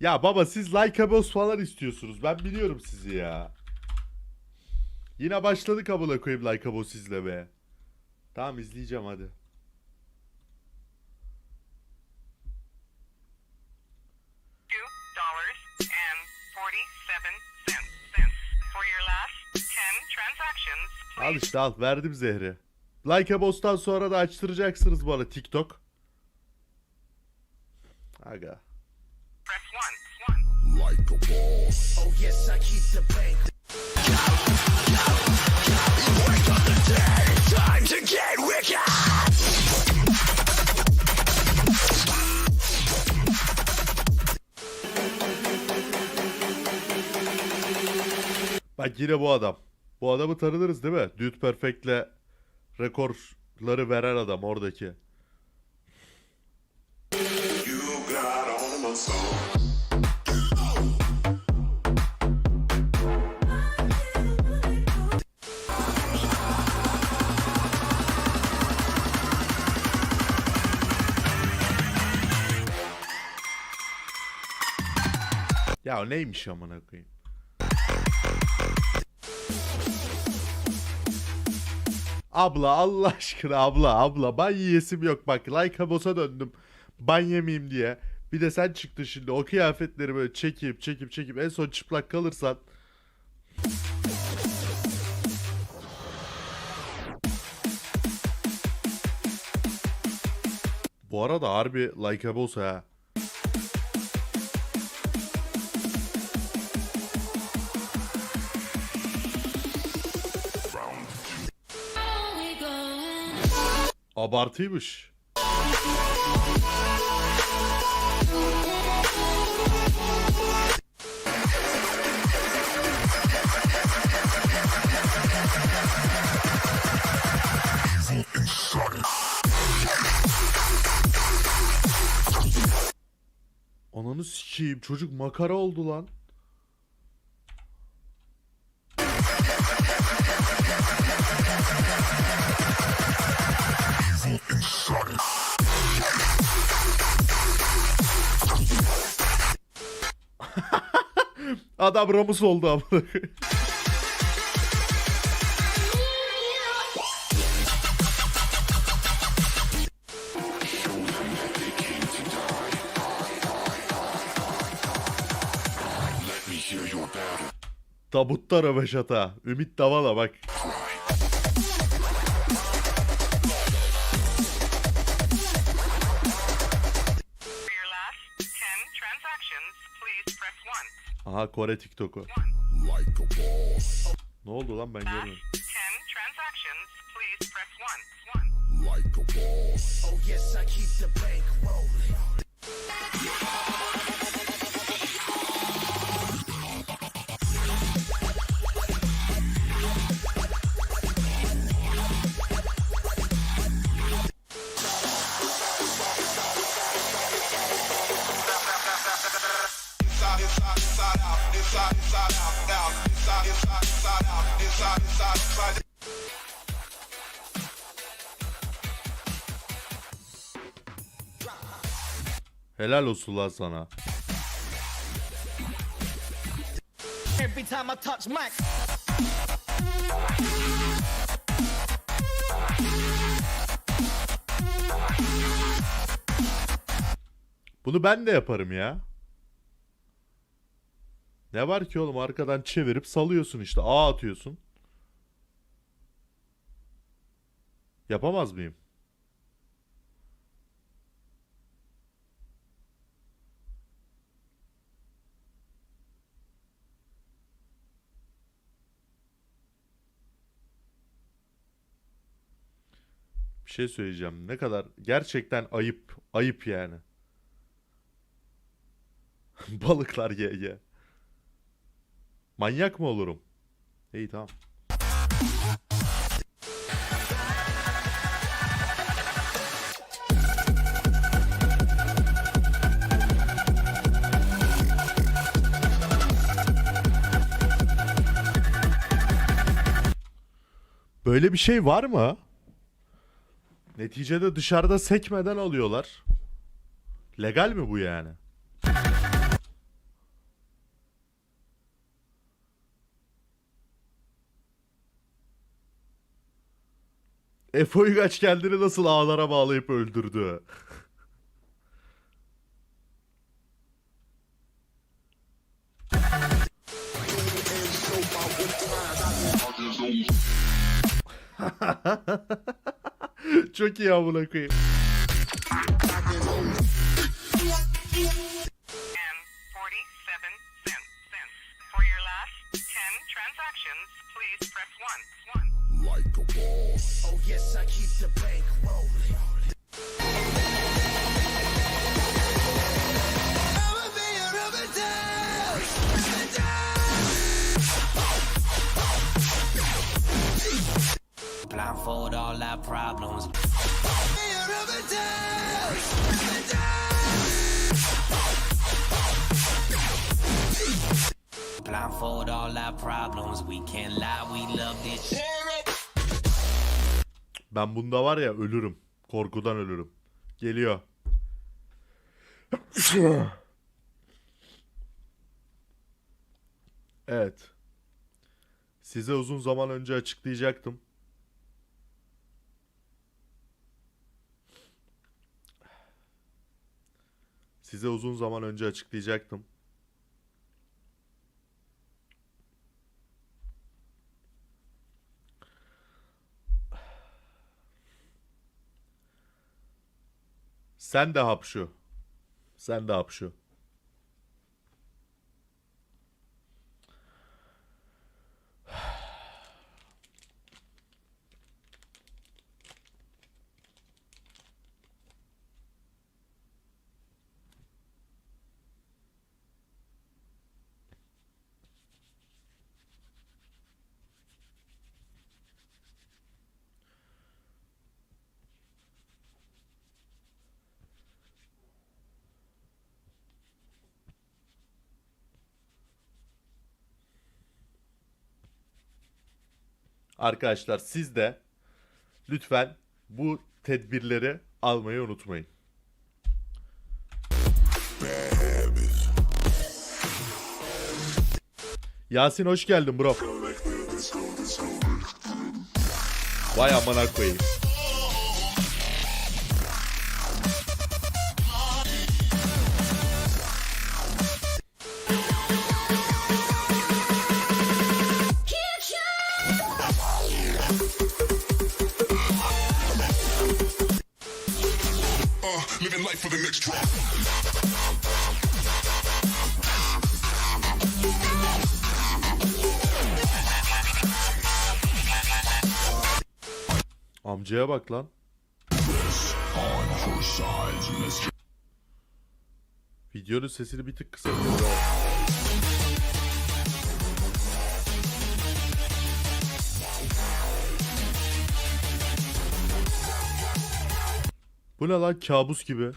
Ya baba siz like abos falan istiyorsunuz. Ben biliyorum sizi ya. Yine başladık abone koyayım like abos izlemeye. Tamam izleyeceğim hadi. Al işte al verdim zehri. Like abos'tan sonra da açtıracaksınız bana TikTok. Aga. Like a boss. Oh yes, I keep the bank. Time to get wicked. Bak yine bu adam. Bu adamı tanıdınız değil mi? Dude Perfect'le rekorları veren adam oradaki. You got all my soul. Ya o neymiş amına koyayım? Abla Allah aşkına abla abla ban yiyesim yok bak like abosa döndüm ban yemeyeyim diye. Bir de sen çıktın şimdi o kıyafetleri böyle çekip çekip çekip en son çıplak kalırsan. Bu arada harbi like abosa ha. Abartıymış. Ananı sikeyim çocuk makara oldu lan. Adam Ramus oldu battle Tabutta röveşata. Ümit Davala bak. Aha Kore TikTok'u. like a boss. Ne oldu lan ben görmedim. Oh yes, I keep the bank rolling. Helal olsun lan sana. Every time I touch Mac, Bunu ben de yaparım ya. Ne var ki oğlum arkadan çevirip salıyorsun işte. A atıyorsun. Yapamaz mıyım? Bir şey söyleyeceğim. Ne kadar gerçekten ayıp. Ayıp yani. Balıklar ye ye. Manyak mı olurum? İyi tamam. Böyle bir şey var mı? Neticede dışarıda sekmeden alıyorlar. Legal mi bu yani? Efo kaç kendini nasıl ağlara bağlayıp öldürdü? Çok iyi amına koyayım. All our problems. Blindfold all our problems. We can't lie, we love this. Ben bunda var ya ölürüm. Korkudan ölürüm. Geliyor. evet. Size uzun zaman önce açıklayacaktım. Size uzun zaman önce açıklayacaktım. Sen de hapşu. Sen de hapşu. Arkadaşlar siz de lütfen bu tedbirleri almayı unutmayın. Yasin hoş geldin bro. Vay amına koyayım. Amcaya bak lan. Videonun sesini bir tık kısabiliriz abi. Bu ne lan kabus gibi.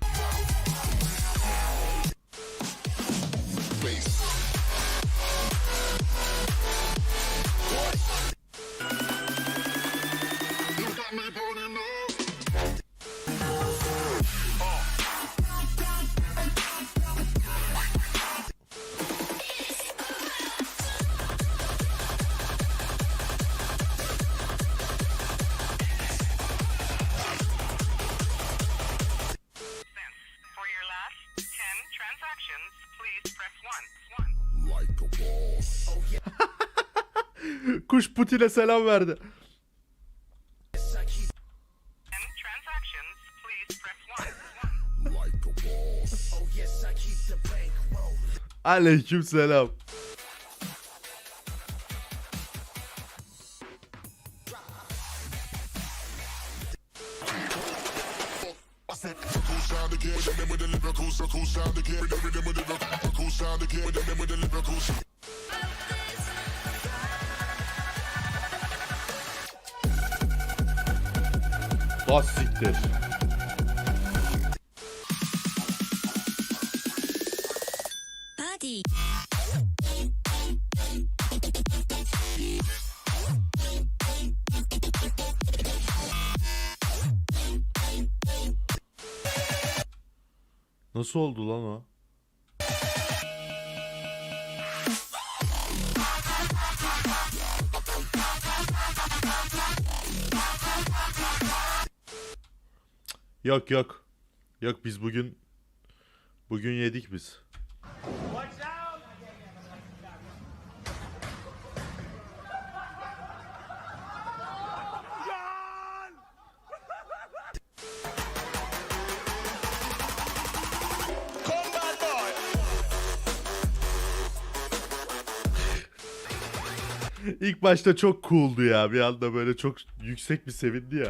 Keep the bank rolling. Aleyküm selam. Party. Nasıl oldu lan o? Yok yok. Yok biz bugün bugün yedik biz. İlk başta çok cool'du ya. Bir anda böyle çok yüksek bir sevindi ya.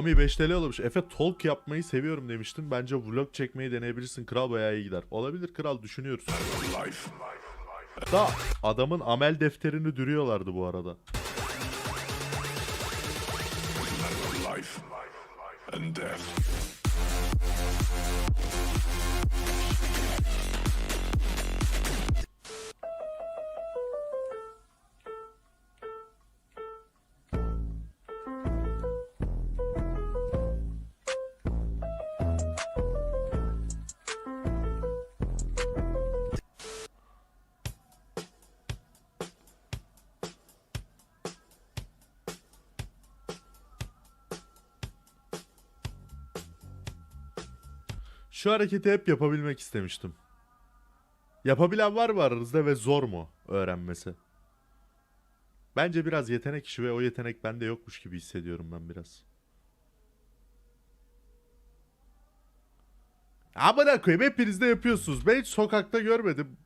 Homi 5 TL olmuş. Efe talk yapmayı seviyorum demiştin. Bence vlog çekmeyi deneyebilirsin. Kral bayağı iyi gider. Olabilir kral düşünüyoruz. Da adamın amel defterini dürüyorlardı bu arada. Life and death. Şu hareketi hep yapabilmek istemiştim. Yapabilen var mı aranızda ve zor mu öğrenmesi? Bence biraz yetenek işi ve o yetenek bende yokmuş gibi hissediyorum ben biraz. Amına koyayım hepiniz de yapıyorsunuz. Ben hiç sokakta görmedim.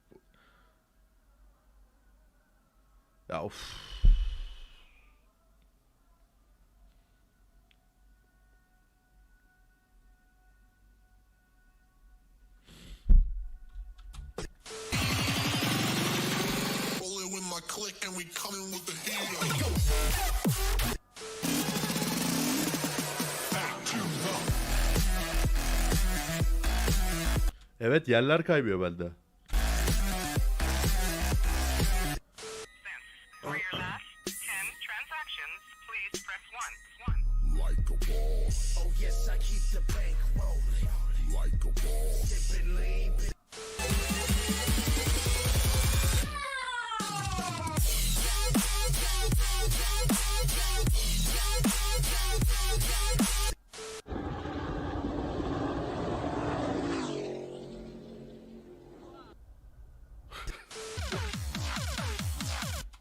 Ya of. Click and we coming with the heat. Evet yerler kaybıyor bende.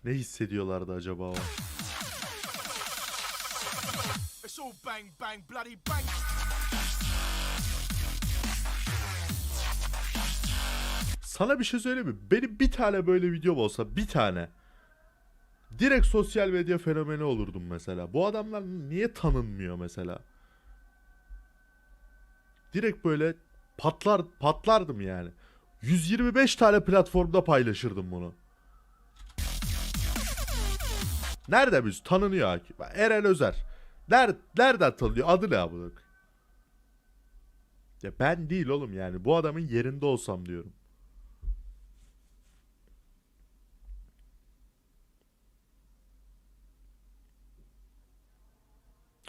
Ne hissediyorlardı acaba o? It's all bang, bang, bloody bang. Sana bir şey söyleyeyim mi? Benim bir tane böyle videom olsa bir tane. Direkt sosyal medya fenomeni olurdum mesela. Bu adamlar niye tanınmıyor mesela? Direkt böyle patlar patlardım yani. 125 tane platformda paylaşırdım bunu. Nerede biz? Tanınıyor hakim. Eren Özer. Nerede, nereden tanınıyor? Adı ne abone? Ya ben değil oğlum yani. Bu adamın yerinde olsam diyorum.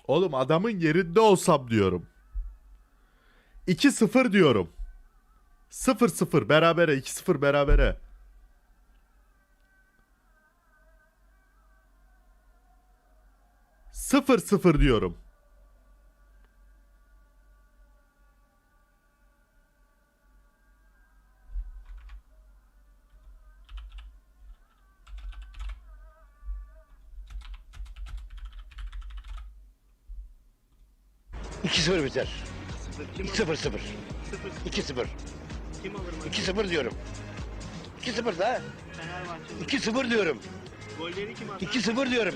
Oğlum adamın yerinde olsam diyorum. 2-0 diyorum. 0-0 berabere 2-0 berabere. Sıfır sıfır diyorum. İki sıfır biter. Sıfır sıfır. İki sıfır. İki sıfır diyorum. İki sıfır da. İki sıfır diyorum. İki sıfır diyorum.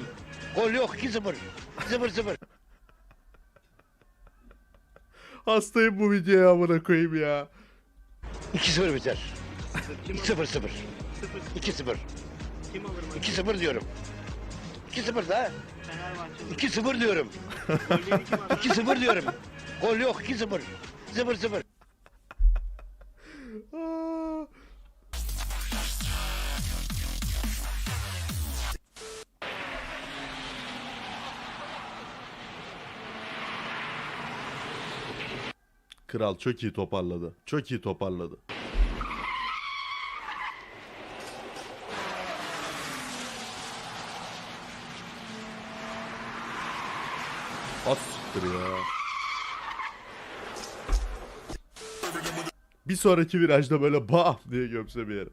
Gol yok iki sıfır. Sıfır sıfır. Hastayım bu videoya amına koyayım ya. İki sıfır biter. Sıfır sıfır. İki sıfır. İki sıfır diyorum. İki sıfır da. İki sıfır diyorum. İki sıfır diyorum. Gol yok iki sıfır. Sıfır sıfır. Aa. Kral çok iyi toparladı. Çok iyi toparladı. Az siktir ya. Bir sonraki virajda böyle bam diye gömse bir yere.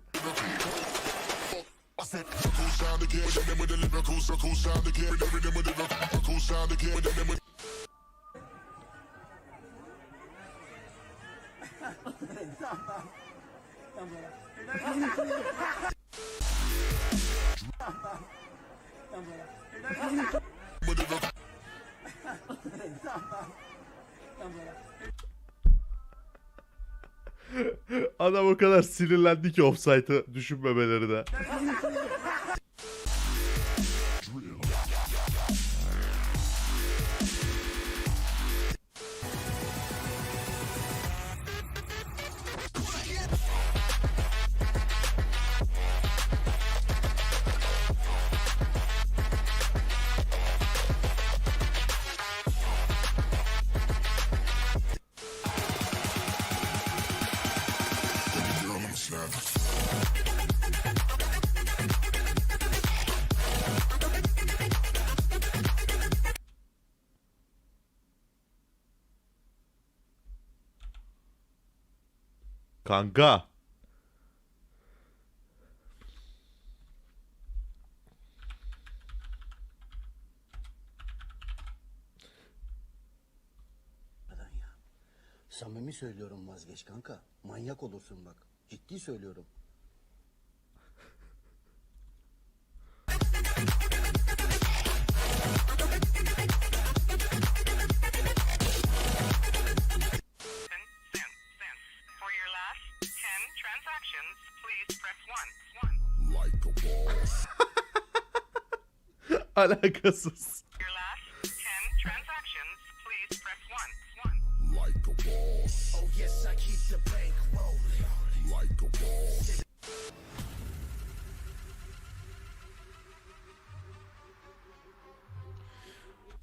Adam o kadar sinirlendi ki offside'ı düşünmemeleri Kanka. Samimi söylüyorum vazgeç kanka. Manyak olursun bak. Ciddi söylüyorum. Boss.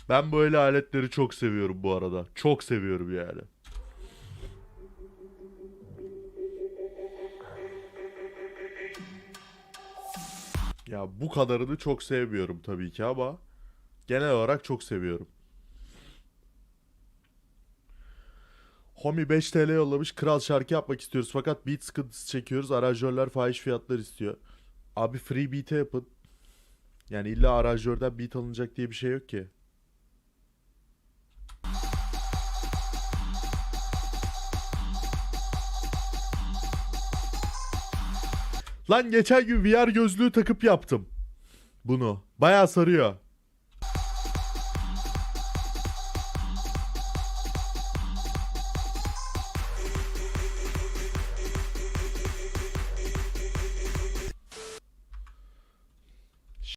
Ben böyle aletleri çok seviyorum bu arada. Çok seviyorum yani. Bu kadarını çok sevmiyorum tabii ki ama genel olarak çok seviyorum. Homi 5 TL yollamış. Kral şarkı yapmak istiyoruz fakat beat sıkıntısı çekiyoruz. Aranjörler fahiş fiyatlar istiyor. Abi free beat'e yapın. Yani illa aranjörden beat alınacak diye bir şey yok ki. Lan geçen gün VR gözlüğü takıp yaptım. Bunu. Bayağı sarıyor.